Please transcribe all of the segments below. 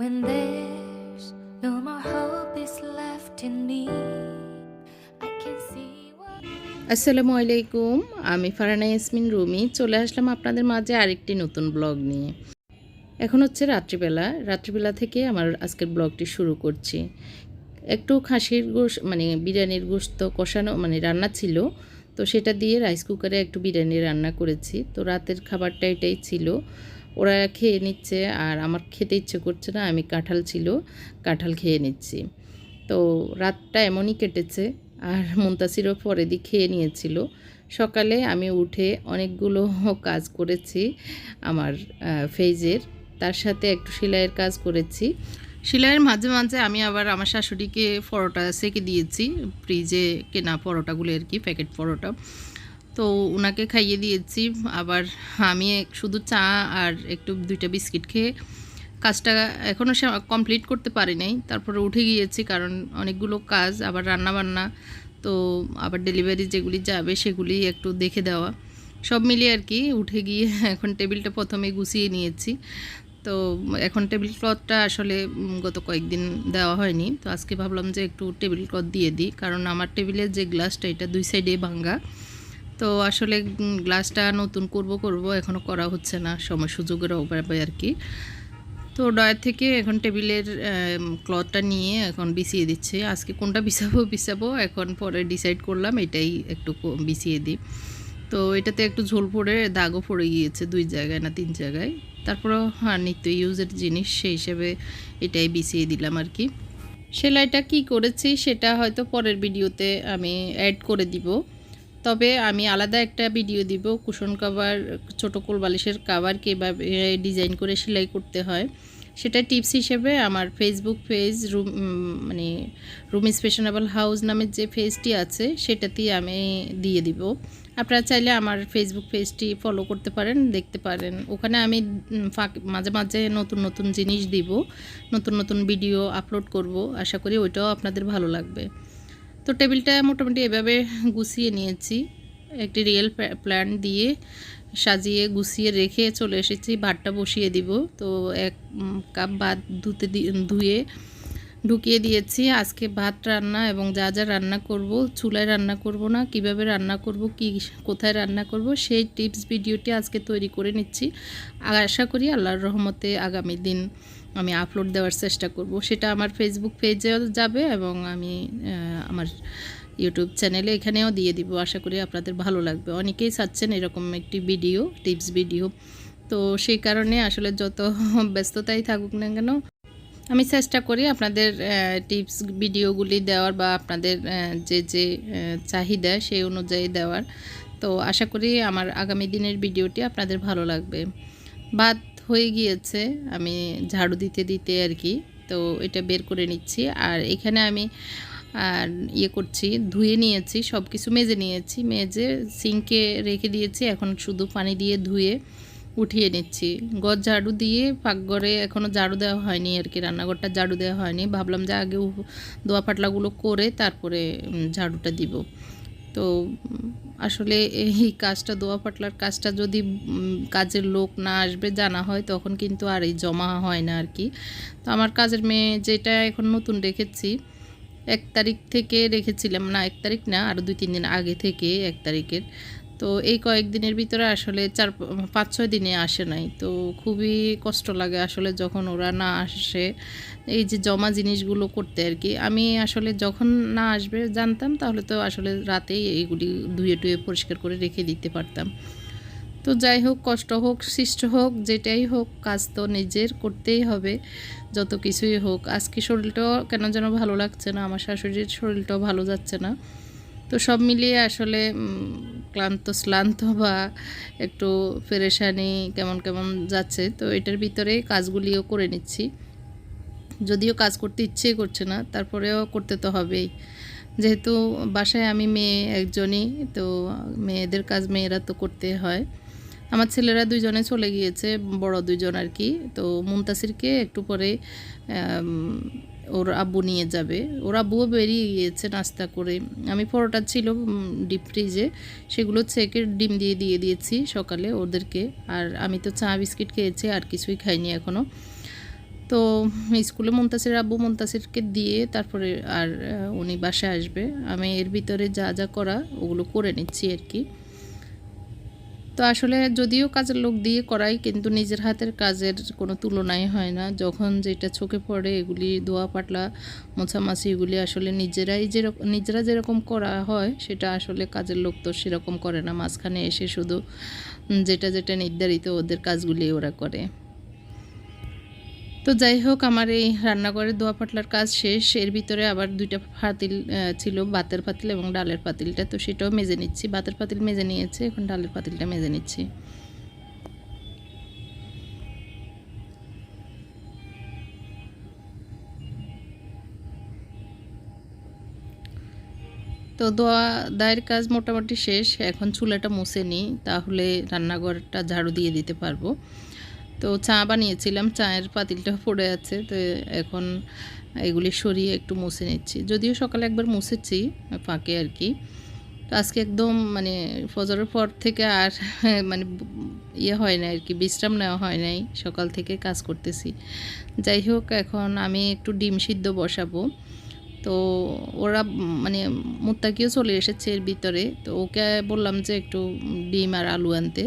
When there's no more hope is left in me. আসসালামু আলাইকুম, আমি ফারানা ইয়াসমিন রুমি, চলে আসলাম আপনাদের মাঝে আরেকটি নতুন ব্লগ নিয়ে। এখন হচ্ছে রাত্রিবেলা রাত্রিবেলা থেকে আমার আজকের ব্লগটি শুরু করছি। একটু খাসির গোশ মানে বিরিয়ানির গোশত কষানো মানে রান্না ছিল, তো সেটা দিয়ে রাইস কুকারে একটু বিরিয়ানি রান্না করেছি। তো রাতের খাবারটা এটাই ছিল। ওরা খেয়ে নিচ্ছে আর আমার খেতে ইচ্ছে করছে না, আমি কাঁঠাল ছিল, কাঁঠাল খেয়ে নিচ্ছি। তো রাতটা এমনই কেটেছে আর মুন্তাসিরও পরে দিয়ে খেয়ে নিয়েছিল। সকালে আমি উঠে অনেকগুলো কাজ করেছি আমার ফেজের। তার সাথে একটু সেলাইয়ের কাজ করেছি। সেলাইয়ের মাঝে মাঝে আমি আবার আমার শাশুড়িকে পরোটা সেকে দিয়েছি, ফ্রিজে কেনা পরোটাগুলো আর কি, প্যাকেট পরোটা। তো ওনাকে খাইয়ে দিয়েছি। আবার আমি শুধু চা আর একটু দুইটা বিস্কিট খেয়ে কাজটা এখনও সে কমপ্লিট করতে পারি নাই। তারপরে উঠে গিয়েছি কারণ অনেকগুলো কাজ, আবার রান্না বান্না তো আবার ডেলিভারি যেগুলি যাবে সেগুলি একটু দেখে দেওয়া। সব মিলিয়ে আর কি উঠে গিয়ে এখন টেবিলটা প্রথমে গুছিয়ে নিয়েছি। তো এখন টেবিল ক্লথটা আসলে গত কয়েকদিন দেওয়া হয়নি। তো আজকে ভাবলাম যে একটু টেবিল ক্লথ দিয়ে দিই। কারণ আমার টেবিলের যে গ্লাসটা এটা দুই সাইডে ভাঙ্গা। তো আসলে গ্লাসটা নতুন করব করব এখনও করা হচ্ছে না। সময় সুযোগের অভাবে আর কি। তো ডয়ার থেকে এখন টেবিলের ক্লথটা নিয়ে এখন বিছিয়ে দিচ্ছে। আজকে কোনটা বিছাবো বিছাবো, এখন পরে ডিসাইড করলাম, এটাই একটু বিছিয়ে দিই। তো এটাতে একটু ঝোল পড়ে, দাগও পড়ে গিয়েছে, দুই জায়গায় না তিন জায়গায়। তারপরেও হ্যাঁ নিত্য ইউজের জিনিস, সেই হিসেবে এটাই বিছিয়ে দিলাম আর কি। সেলাইটা কি করেছি, সেটা হয়তো পরের ভিডিওতে আমি অ্যাড করে দিব। তবে আমি আলাদা একটা ভিডিও দিব কুশন কাভার ছোটো কোল বালিশের কাভার কীভাবে ডিজাইন করে সেলাই করতে হয়, সেটা টিপস হিসেবে আমার ফেসবুক পেজ রুম মানে রুমিস ফ্যাশনেবল হাউস নামের যে পেজটি আছে, সেটাতেই আমি দিয়ে দিব। আপনারা চাইলে আমার ফেসবুক পেজটি ফলো করতে পারেন, দেখতে পারেন। ওখানে আমি ফাঁক, মাঝে মাঝে নতুন নতুন জিনিস দিব, নতুন নতুন ভিডিও আপলোড করব, আশা করি ওইটাও আপনাদের ভালো লাগবে। তো টেবিলটা মোটামুটি এভাবে গুছিয়ে নিয়েছি। একটি রিয়েল প্ল্যান দিয়ে সাজিয়ে গুছিয়ে রেখে চলে এসেছি। ভাতটা বসিয়ে দিব। তো এক কাপ ভাত ধুতে ধুয়ে ঢুকিয়ে দিয়েছি। আজকে ভাত রান্না এবং যা যা রান্না করব, চুলায় রান্না করব না, কীভাবে রান্না করব, কি কোথায় রান্না করব, সেই টিপস ভিডিওটি আজকে তৈরি করে নিচ্ছি। আশা করি আল্লাহর রহমতে আগামী দিন আমি আপলোড দেওয়ার চেষ্টা করব। সেটা আমার ফেসবুক পেজেও যাবে এবং আমি আমার ইউটিউব চ্যানেলে এখানেও দিয়ে দিব। আশা করি আপনাদের ভালো লাগবে। অনেকেই চাচ্ছেন এরকম একটি ভিডিও টিপস ভিডিও তো সেই কারণে আসলে যত ব্যস্ততাই থাকুক না কেন, আমি চেষ্টা করি আপনাদের টিপস ভিডিওগুলি দেওয়ার বা আপনাদের যে যে চাহিদা সেই অনুযায়ী দেওয়ার। তো আশা করি আমার আগামী দিনের ভিডিওটি আপনাদের ভালো লাগবে। ভাত হয়ে গিয়েছে, আমি ঝাড়ু দিতে দিতে আর কি। তো এটা বের করে নিচ্ছি। আর এখানে আমি, আর ইয়ে করছি, ধুয়ে নিয়েছি সব কিছু মেজে নিয়েছি। মেজে সিঙ্কে রেখে দিয়েছি, এখন শুধু পানি দিয়ে ধুয়ে উঠিয়ে নিচ্ছি। ঘর ঝাড়ু দিয়ে পাকঘরে এখনও ঝাড়ু দেওয়া হয়নি আর কি, রান্নাঘরটা ঝাড়ু দেওয়া হয়নি। ভাবলাম যে আগে দোয়া পাটলাগুলো করে তারপরে ঝাড়ুটা দিব। তো আসলে এই কাজটা, দোয়া পাটলার কাজটা যদি কাজের লোক না আসবে, জানা হয়, তখন কিন্তু আর এই জমা হয় না আর কি তো আমার কাজের মেয়ে যেটা এখন নতুন রেখেছি, এক তারিখ থেকে রেখেছিলাম, না, এক তারিখ না আরও দুই, তিন দিন আগে থেকে এক তারিখের। তো এই কয়েকদিনের ভিতরে আসলে চার পাঁচ ছয় দিনে আসে নাই। তো খুবই কষ্ট লাগে আসলে যখন ওরা না আসে, এই যে জমা জিনিসগুলো করতে আর কি। আমি আসলে যখন না আসবে জানতাম, তাহলে তো আসলে রাতেই এইগুলি ধুয়ে টুয়ে পরিষ্কার করে রেখে দিতে পারতাম। তো যাই হোক, কষ্ট হোক, সৃষ্ট হোক, যেটাই হোক, কাজ তো নিজের করতেই হবে, যত কিছুই হোক। আজকে শরীরটাও কেন যেন ভালো লাগছে না, আমার শাশুড়ির শরীরটাও ভালো যাচ্ছে না। তো সব মিলিয়ে আসলে ক্লান্ত, শ্লান্ত বা একটু ফেরেশানি কেমন কেমন যাচ্ছে, তো এটার ভিতরে কাজগুলিও করে নিচ্ছি। যদিও কাজ করতে ইচ্ছেই করছে না, তারপরেও করতে তো হবেই। যেহেতু বাসায় আমি মেয়ে একজনই, তো মেয়েদের কাজ মেয়েরা তো করতে হয়। আমার ছেলেরা দুইজনে চলে গিয়েছে, বড় দুইজন আর কি। তো মুমতাসিরকে একটু পরে ওর আব্বু নিয়ে যাবে। ওর আব্বুও বেরিয়ে গিয়েছে নাস্তা করে। আমি পরোটা ছিল ডিপ ফ্রিজে। সেগুলো ছেঁকে ডিম দিয়ে দিয়ে দিয়েছি সকালে ওদেরকে। আর আমি তো চা, বিস্কিট খেয়েছি, আর কিছুই খাইনি এখনও তো স্কুলে মন্তাসির আব্বু মন্তাসিরকে দিয়ে তারপরে আর উনি বাসায় আসবে। আমি এর ভিতরে যা যা করা ওগুলো করে নিচ্ছি আর কি। তো আসলে যদিও কাজের লোক দিয়ে করাই, কিন্তু নিজের হাতের কাজের কোনো তুলনাই হয় না। যখন যেটা চোখে পড়ে এগুলি, দোয়া পাটলা, মোছামাছি এগুলি আসলে নিজেরাই যেরকম নিজেরা যেরকম করা হয়, সেটা আসলে কাজের লোক তো সেরকম করে না। মাঝখানে এসে শুধু যেটা যেটা নির্ধারিত ওদের কাজগুলি ওরা করে। তো যাই হোক, আমার এই রান্নাঘরের দোয়া পাটলার কাজ শেষ। এর ভিতরে আবার দুইটা পাতিল ছিল বাতের পাতিল এবং ডালের পাতিলটা। তো সেটাও মেজে নিচ্ছি। বাতের পাতিল মেজে নিয়েছে, এখন ডালের পাতিলটা মেজে নিচ্ছি। তো দোয়া দায়ের কাজ মোটামুটি শেষ। এখন চুলাটা মুছে নিই, তাহলে রান্নাঘরটা ঝাড়ু দিয়ে দিতে পারব। তো চা বানিয়েছিলাম, চায়ের পাতিলটা পড়ে আছে, তো এখন এগুলি সরিয়ে একটু মুছে নিচ্ছি। যদিও সকালে একবার মুছেছি, ফাঁকে আর কি। তো আজকে একদম মানে ফজরের পর থেকে আর মানে ইয়ে হয় না আর কি, বিশ্রাম নেওয়া হয় নাই, সকাল থেকে কাজ করতেছি। যাই হোক, এখন আমি একটু ডিম সিদ্ধ বসাবো। তো ওরা মানে মুত্তাকিও চলে এসেছে এর ভিতরে, তো ওকে বললাম যে একটু ডিম আর আলু আনতে।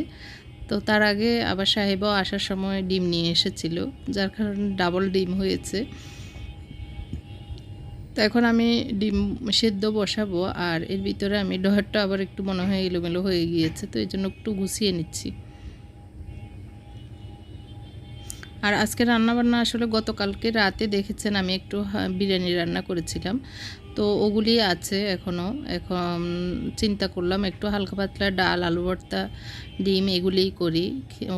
তো তার আগে আবার সাহেবও আসার সময় ডিম নিয়ে এসেছিল, যার কারণে ডাবল ডিম হয়েছে। তো এখন আমি ডিম সেদ্ধ বসাবো, আর এর ভিতরে আমি ডহারটা আবার একটু মনে হয় এলোমেলো হয়ে গিয়েছে, তো এই জন্য একটু গুছিয়ে নিচ্ছি। আর আজকে রান্নাবান্না আসলে গতকালকে রাতে দেখেছেন আমি একটু বিরিয়ানি রান্না করেছিলাম। তো ওগুলি আছে এখনও এখন চিন্তা করলাম একটু হালকা পাতলা ডাল, আলু ভর্তা, ডিম এগুলিই করি।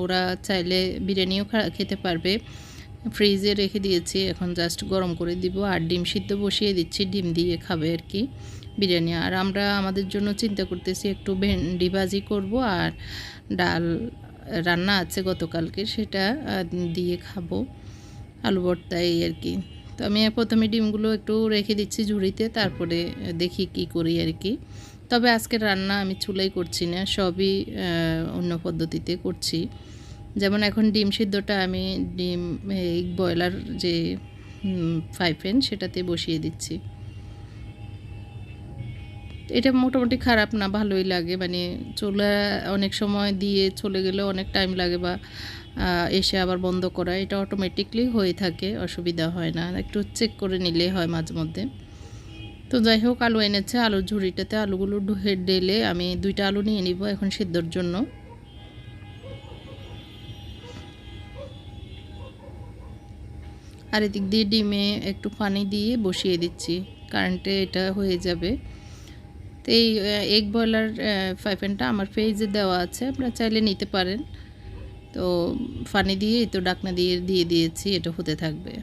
ওরা চাইলে বিরিয়ানিও খেতে পারবে। ফ্রিজে রেখে দিয়েছি, এখন জাস্ট গরম করে দিব। আর ডিম সিদ্ধ বসিয়ে দিচ্ছি, ডিম দিয়ে খাবে আর কি বিরিয়ানি। আর আমরা আমাদের জন্য চিন্তা করতেছি একটু ভেন্ডি ভাজি করব আর ডাল রান্না আছে গতকালকে, সেটা দিয়ে খাব আলু ভর্তা এই আর কি। তো আমি প্রথমে ডিমগুলো একটু রেখে দিচ্ছি ঝুড়িতে, তারপরে দেখি কি করি আর কি। তবে আজকের রান্না আমি চুলাই করছি না, সবই অন্য পদ্ধতিতে করছি। যেমন এখন ডিম সিদ্ধটা আমি ডিম, এই ব্রয়লার যে ফ্রাই প্যান সেটাতে বসিয়ে দিচ্ছি। এটা মোটামুটি খারাপ না, ভালোই লাগে। মানে চুলা অনেক সময় দিয়ে চলে গেলে অনেক টাইম লাগে বা এসে আবার বন্ধ করা। এটা অটোমেটিকলি হয়ে থাকে, অসুবিধা হয় না। একটু চেক করে নিলেই হয় মাঝে মধ্যে। তো যাই হোক, আলু এনেছে, আলুর ঝুড়িটাতে আলুগুলো ঢুকে ডেলে আমি দুইটা আলু নিয়ে নিব এখন সিদ্ধর জন্য। আর এদিক দিয়ে ডিমে একটু পানি দিয়ে বসিয়ে দিচ্ছি। কারেন্টে এটা হয়ে যাবে। তো এই এগ বয়লার ফ্রাই প্যানটা আমার পেজে দেওয়া আছে, আপনারা চাইলে নিতে পারেন। তো পানি দিয়ে এই তো ডাকনা দিয়ে দিয়ে দিয়েছি, এটা হতে থাকবে।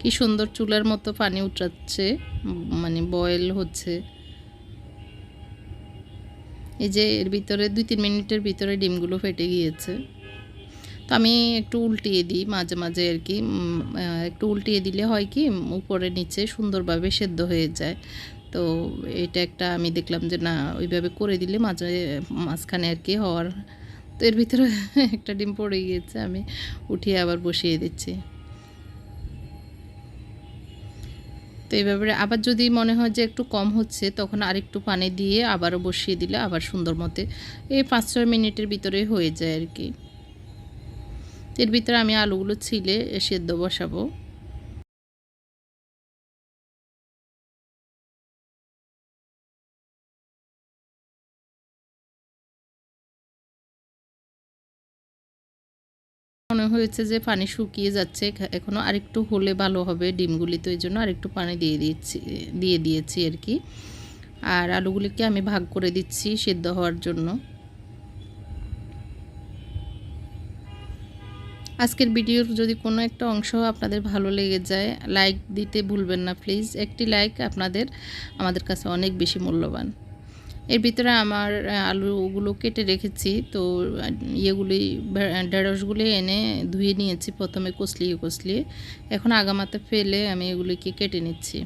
কি সুন্দর চুলার মতো পানি উঠাচ্ছে মানে বয়েল হচ্ছে। এই যে এর ভিতরে, দুই তিন মিনিটের ভিতরে ডিমগুলো ফেটে গিয়েছে। তো আমি একটু উল্টিয়ে দিই মাঝে মাঝে আর কি একটু উল্টিয়ে দিলে হয় কি, উপরে নিচে সুন্দরভাবে সেদ্ধ হয়ে যায়। তো এটা একটা আমি দেখলাম যে না, ওইভাবে করে দিলে মাঝে, মাঝখানে আর কি হওয়ার, তো এর ভিতরে একটা ডিম পড়ে গিয়েছে, আমি উঠিয়ে আবার বসিয়ে দিচ্ছি। তো এইভাবে আবার যদি মনে হয় যে একটু কম হচ্ছে, তখন আরেকটু পানি দিয়ে আবারও বসিয়ে দিলে আবার সুন্দর মতে এই পাঁচ ছয় মিনিটের ভিতরে হয়ে যায় আর কি। এর ভিতরে আমি আলুগুলো ছিলে সেদ্ধ বসাবো। মনে হয়েছে যে পানি শুকিয়ে যাচ্ছে এখনও আরেকটু হলে ভালো হবে ডিমগুলি, তো এই জন্য আরেকটু পানি দিয়ে দিয়েছি দিয়ে দিয়েছি আর কি। আর আলুগুলিকে আমি ভাগ করে দিচ্ছি সেদ্ধ হওয়ার জন্য। আজকের ভিডিওর যদি কোনো একটা অংশ আপনাদের ভালো লেগে যায় লাইক দিতে ভুলবেন না প্লিজ একটি লাইক আপনাদের, আমাদের কাছে অনেক বেশি মূল্যবান। এর ভিতরে আমার আলুগুলো কেটে রেখেছি, তো ইয়েগুলি ঢেঁড়সগুলি এনে ধুয়ে নিয়েছি, প্রথমে কষলিয়ে কষলিয়ে। এখন আগামাতে ফেলে আমি এগুলিকে কেটে নিচ্ছি।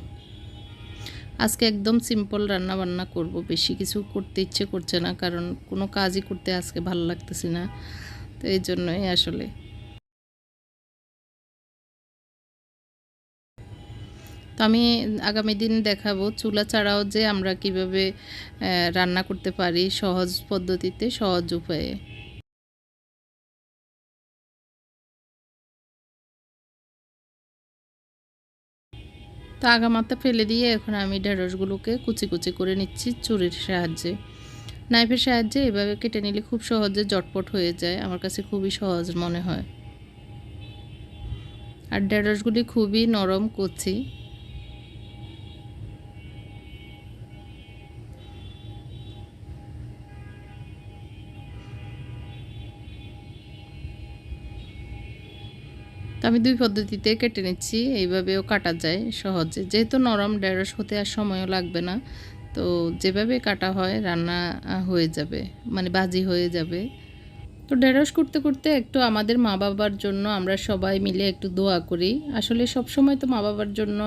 আজকে একদম সিম্পল রান্না বান্না করব, বেশি কিছু করতে ইচ্ছে করছে না, কারণ কোনো কাজই করতে আজকে ভালো লাগতেছে না। তো এই জন্যই আসলে। তো আমি আগামী দিন দেখাবো চুলা ছাড়াও যে আমরা কীভাবে রান্না করতে পারি সহজ পদ্ধতিতে, সহজ উপায়ে। তো আগামাতা ফেলে দিয়ে এখন আমি ঢেঁড়সগুলোকে কুচি কুচি করে নিচ্ছি চুরির সাহায্যে। নাইফের সাহায্যে এভাবে কেটে নিলে খুব সহজে জটপট হয়ে যায়, আমার কাছে খুবই সহজ মনে হয়। আর ঢেঁড়সগুলি খুবই নরম, কচি। তো আমি দুই পদ্ধতিতে কেটে নিচ্ছি, এইভাবেও কাটা যায় সহজে। যেহেতু নরম ঢেঁড়স হতে আর সময়ও লাগবে না, তো যেভাবে কাটা হয় রান্না হয়ে যাবে মানে বাজি হয়ে যাবে। তো ঢেঁড়স করতে করতে একটু আমাদের মা বাবার জন্য আমরা সবাই মিলে একটু দোয়া করি। আসলে সব সময় তো মা বাবার জন্য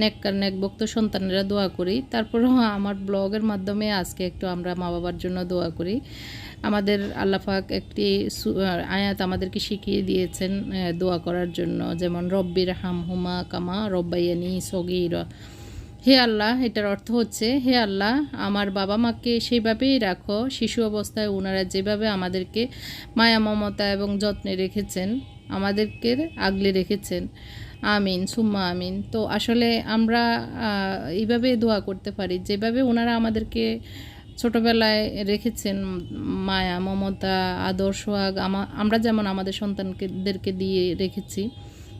নেককার, নেকভক্ত সন্তানেরা দোয়া করি। তারপরেও আমার ব্লগের মাধ্যমে আজকে একটু আমরা মা বাবার জন্য দোয়া করি। আমাদের আল্লাফাক একটি আয়াত আমাদেরকে শিখিয়ে দিয়েছেন দোয়া করার জন্য। যেমন রব্বির হাম হুমা কামা রব্বাইয়ানি সগির। হে আল্লাহ, এটার অর্থ হচ্ছে, হে আল্লাহ, আমার বাবা মাকে সেইভাবেই রাখো, শিশু অবস্থায় ওনারা যেভাবে আমাদেরকে মায়া, মমতা এবং যত্নে রেখেছেন, আমাদেরকে আগলে রেখেছেন। আমিন, সুম্মা আমিন। তো আসলে আমরা এইভাবে দোয়া করতে পারি, যেভাবে ওনারা আমাদেরকে ছোটোবেলায় রেখেছেন, মায়া, মমতা আদর্শ আমা, আমরা যেমন আমাদের সন্তানদেরকে দিয়ে রেখেছি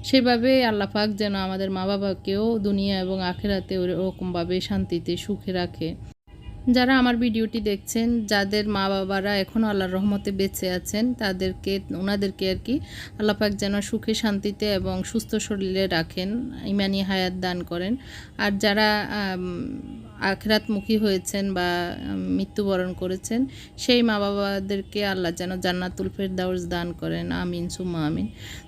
সেভাবে আল্লাহ পাক যেন আমাদের মা বাবাকেও দুনিয়া এবং আখেরাতে ওরকমভাবে শান্তিতে সুখে রাখে। যারা আমার ভিডিওটি দেখছেন, যাদের মা বাবারা এখনও আল্লাহর রহমতে বেঁচে আছেন, তাদেরকে, ওনাদেরকে আর কি আল্লাহ পাক যেন সুখে শান্তিতে এবং সুস্থ শরীরে রাখেন, ইমানি হায়াত দান করেন। আর যারা আখরাতমুখী হয়েছেন বা মৃত্যুবরণ করেছেন, সেই মা বাবাদেরকে আল্লাহ যেন জান্নাতুল ফেরদাউস দান করেন। আমিন, সুম্মা আমিন।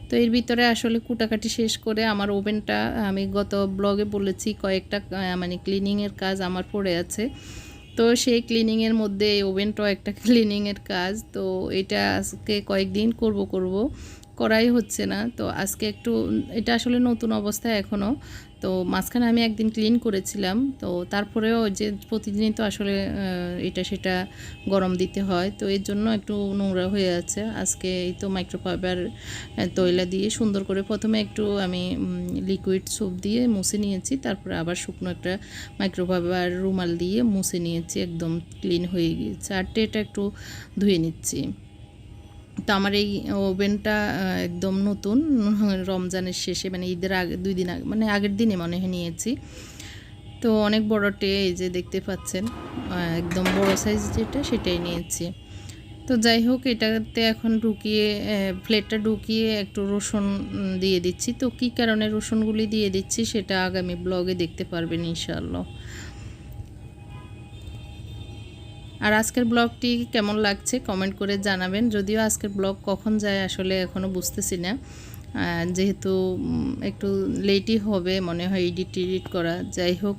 তো এর ভিতরে আসলে কুটাকাটি শেষ করে আমার ওভেনটা আমি গত ব্লগে বলেছি, কয়েকটা মানে ক্লিনিংয়ের কাজ আমার পড়ে আছে। তো সেই ক্লিনিংয়ের মধ্যে এই ওভেনটাও একটা ক্লিনিংয়ের কাজ, তো এটা আজকে কয়েকদিন করব করব। করাই হচ্ছে না। তো আজকে একটু এটা আসলে নতুন অবস্থায় এখনও তো মাঝখানে আমি একদিন ক্লিন করেছিলাম। তো তারপরেও যে প্রতিদিনই তো আসলে এটা সেটা গরম দিতে হয়। তো এর জন্য একটু নোংরা হয়ে আছে। আজকে এই তো মাইক্রোফাইবার তৈলা দিয়ে সুন্দর করে প্রথমে একটু আমি লিকুইড সোপ দিয়ে মুছে নিয়েছি। তারপরে আবার শুকনো একটা মাইক্রোফাইবার রুমাল দিয়ে মুছে নিয়েছি। একদম ক্লিন হয়ে গিয়েছে। আর এটা একটু ধুয়ে নিচ্ছি। তো আমার এই ওভেনটা একদম নতুন, রমজানের শেষে মানে ঈদের আগে, দুই দিন আগে মানে আগের দিনে মনে হয় নিয়েছি। তো অনেক বড় টে, এই যে দেখতে পাচ্ছেন একদম বড় সাইজ যেটা, সেটাই নিয়েছি। তো যাই হোক, এটাতে এখন ঢুকিয়ে প্লেটটা ঢুকিয়ে একটু রসুন দিয়ে দিচ্ছি। তো কী কারণে রসুনগুলি দিয়ে দিচ্ছি, সেটা আগামী ব্লগে দেখতে পারবেন, ইনশাআল্লাহ। আর আজকের ব্লগটি কেমন লাগছে কমেন্ট করে জানাবেন। যদিও আজকের ব্লগ কখন যায় আসলে এখনও বুঝতেছি না। যেহেতু একটু লেটই হবে, মনে হয় এডিট টিডিট করা। যাই হোক।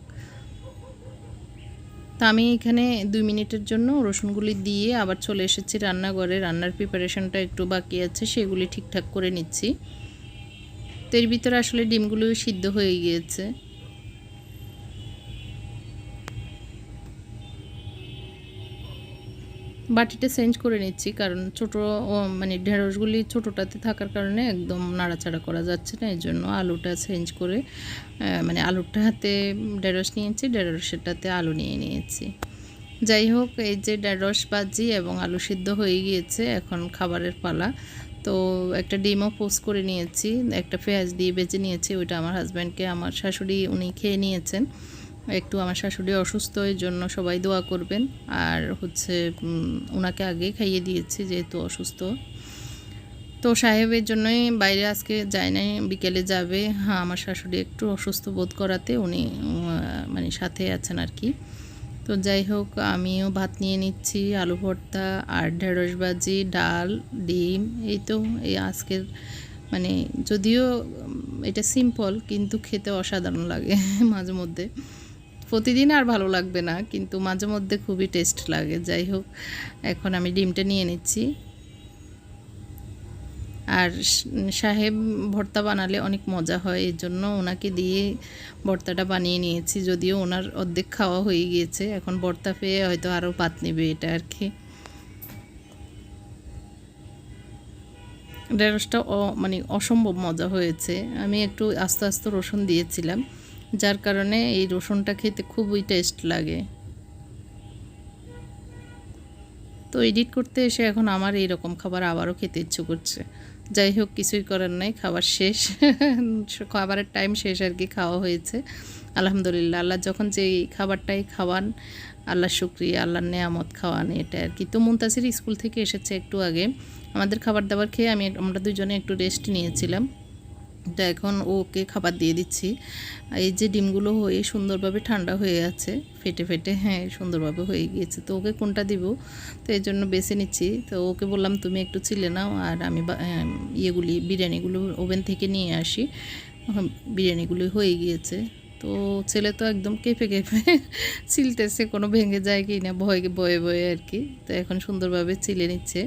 তা আমি এখানে দুই মিনিটের জন্য রসুনগুলি দিয়ে আবার চলে এসেছি রান্নাঘরে। রান্নার প্রিপারেশনটা একটু বাকি আছে, সেগুলি ঠিকঠাক করে নিচ্ছি। তো এর ভিতরে আসলে ডিমগুলো সিদ্ধ হয়ে গিয়েছে। বাটিটা চেঞ্জ করে নিচ্ছি, কারণ ছোটো মানে ঢেঁড়সগুলি ছোটোটাতে থাকার কারণে একদম নাড়াচাড়া করা যাচ্ছে না এই জন্য আলুটা চেঞ্জ করে মানে আলুটা হাতে ঢেঁড়স নিয়েছি, ঢেঁড়সেরটাতে আলু নিয়ে নিয়েছি। যাই হোক, এই যে ঢেঁড়স বাজি এবং আলু সিদ্ধ হয়ে গিয়েছে, এখন খাবারের পালা। তো একটা ডিমও পোস্ট করে নিয়েছি, একটা পেঁয়াজ দিয়ে বেজে নিয়েছি, ওইটা আমার হাজব্যান্ডকে আমার শাশুড়ি উনি খেয়ে নিয়েছেন। একটু আমার শাশুড়ি অসুস্থ এই জন্য সবাই দোয়া করবেন। আর হচ্ছে ওনাকে আগে খাইয়ে দিয়েছি, যেহেতু অসুস্থ। তো সাহেবের জন্যই বাইরে আজকে যায় নাই, বিকেলে যাবে। হ্যাঁ আমার শাশুড়ি একটু অসুস্থ বোধ করাতে উনি মানে সাথে আছেন আর কি। তো যাই হোক, আমিও ভাত নিয়ে নিচ্ছি, আলু ভর্তা, আর ঢেঁড়স ভাজি, ডাল, ডিম, এই তো, এই আজকের মানে যদিও এটা সিম্পল কিন্তু খেতে অসাধারণ লাগে মাঝে মধ্যে। প্রতিদিন আর ভালো লাগবে না, কিন্তু মাঝে মধ্যে খুবই টেস্ট লাগে। যাই হোক, এখন আমি ডিমটা নিয়ে নিচ্ছি। আর সাহেব ভর্তা বানালে অনেক মজা হয় এই জন্য ওনাকে দিয়ে ভর্তাটা বানিয়ে নিয়েছি। যদিও ওনার অর্ধেক খাওয়া হয়ে গিয়েছে, এখন ভর্তা পেয়ে হয়তো আরও পাত নেবে এটা আর কি। ঢেঁড়সটা মানে অসম্ভব মজা হয়েছে। আমি একটু আস্তে আস্তে রসুন দিয়েছিলাম। যার কারণে এই রসুনটা খেতে খুবই টেস্ট লাগে। তো এডিট করতে এসে এখন আমার এই রকম খাবার আবারও খেতে ইচ্ছে করছে। যাই হোক, কিছুই করার নাই, খাবার শেষ। খাবারের টাইম শেষ আর কি, খাওয়া হয়েছে। আলহামদুলিল্লাহ, আল্লাহ যখন যেই খাবারটাই খাওয়ান, আল্লাহ শুক্রিয়া, আল্লাহর নেয়ামত খাওয়ান, এটা আর কি। তো মুনতাসির স্কুল থেকে এসেছে একটু আগে। আমাদের খাবার দাবার খেয়ে আমি আমরা দুজনে একটু রেস্ট নিয়েছিলাম। তো এখন ওকে খাবার দিয়ে দিচ্ছি। এই যে ডিমগুলো হয়ে সুন্দরভাবে ঠান্ডা হয়ে আছে, ফেটে ফেটে হ্যাঁ সুন্দরভাবে হয়ে গিয়েছে। তো ওকে কোনটা দিব? তো এই জন্য বেছে নিচ্ছি। তো ওকে বললাম, তুমি একটু ছিলে নাও, আর আমি ইয়েগুলি, বিরিয়ানিগুলো ওভেন থেকে নিয়ে আসি। বিরিয়ানিগুলো হয়ে গিয়েছে। তো ছেলে তো একদম কেঁপে কেঁপে ছিলতেছে, কোনো ভেঙে যায় কি না ভয়ে বয়ে বয়ে আর কি। তো এখন সুন্দরভাবে ছিলে নিচ্ছে।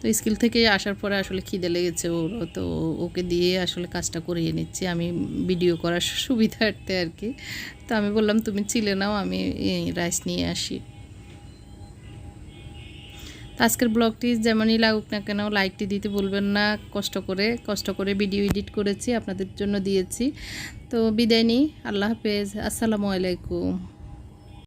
তো স্কুল থেকে আসার পরে আসলে খিদে লেগেছে ওর। তো ওকে দিয়ে আসলে কাজটা করিয়ে নিচ্ছি। আমি ভিডিও করার সুবিধার্থে আর কি। তো আমি বললাম, তুমি চিলে নাও, আমি রাইস নিয়ে আসি। আজকের ব্লগটি যেমনই লাগুক না কেন, লাইকটি দিতে বলবেন না। কষ্ট করে কষ্ট করে ভিডিও এডিট করেছি, আপনাদের জন্য দিয়েছি। তো বিদায় নিই। আল্লাহ হাফেজ। আসসালামু আলাইকুম।